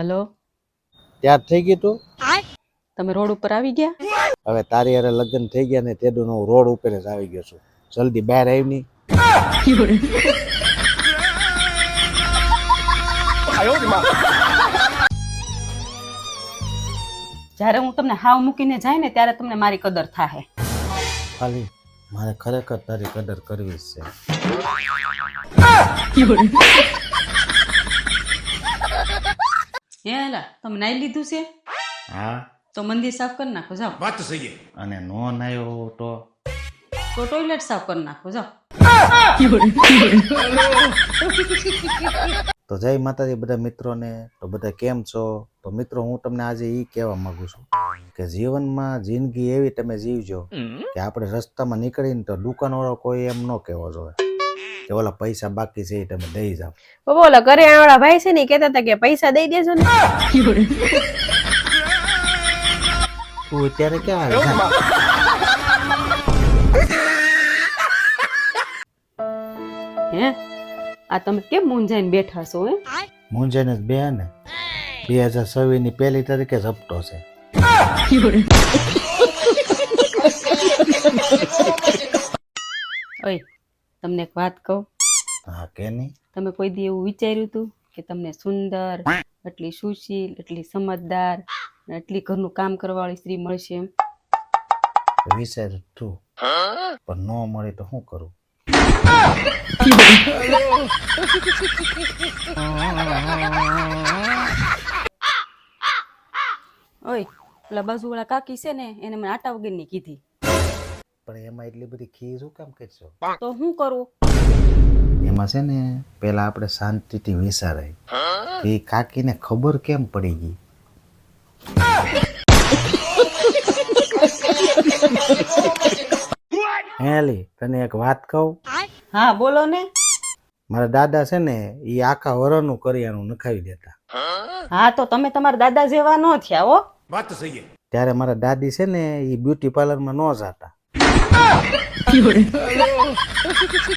Hello? ત્યાર થઈ ગયું તું? તમે રોડ ઉપર આવી ગયા? હવે તારી હારે લગ્ન થઈ ગયા ને તેનું હું રોડ ઉપર જ આવી ગયો છું. જલ્દી બહાર આવી ની. જ્યારે હું તમને હાવ મૂકીને જાય ને ત્યારે તમને મારી કદર થાહે. ખાલી મારે ખરેખર તારી કદર કરવી છે. હે હેલા તમે નાઈ લીધું છે? હા. તો મંદિર સાફ કરી નાખો જાઓ. અને નો નાયો તો? તો ટોયલેટ સાફ કરી નાખો જાઓ. તો જય માતાજી બધા મિત્રોને. તો બધા કેમ છો? તો મિત્રો હું તમને આજે એ કહેવા માંગુ છું કે જીવનમાં જિંદગી એવી તમે જીવજો કે આપણે રસ્તામાં નીકળીને તો દુકાનવાળો કોઈ એમ ન કહેવો જોઈએ. કે ઓલા પૈસા બાકી છે એ તમે દઈ જાઓ. બાબા ઓલા કરિયાણાવાળા ભાઈ છે ને કેતા કહેતા હતા કે પૈસા દઈ દેજો ને. તું અત્યારે ક્યાં આવે હે? આ તમે કેમ મૂંઝાઈને બેઠા છો હે? મૂંઝાઈને જ બે ને. બે હજાર છવ્વીસની પહેલી તારીખે જ હપ્તો છે. તમને એક વાત કહું? હા કે નહીં? તમે કોઈ દી એવું વિચાર્યું હતું કે તમને સુંદર એટલી સુશીલ એટલી સમજદાર એટલી ઘરનું કામ કરવાવાળી સ્ત્રી મળશે એમ? વિચાર તું. પણ ન મળે તો શું કરું? ઓય પેલા બાજુવાળા કાકી છે ને એને મને આટા વગરની કીધી. પણ એમાં એટલી બધી ખી શું કામ કરશો? તો શું કરું? એમાં છે ને પેલા આપણે શાંતિથી વિચારાય એ કાકીને ખબર કેમ પડી ગઈ? હેલી તને એક વાત કહું? હા બોલો ને. મારા દાદા છે ને એ આખા વરણનું કરિયાણું નખાવી દેતા. હા? તો તમે તમારા દાદા જેવા ન થયા હો. ત્યારે મારા દાદી છે ને એ બ્યુટી પાર્લરમાં ન જતા. কি করে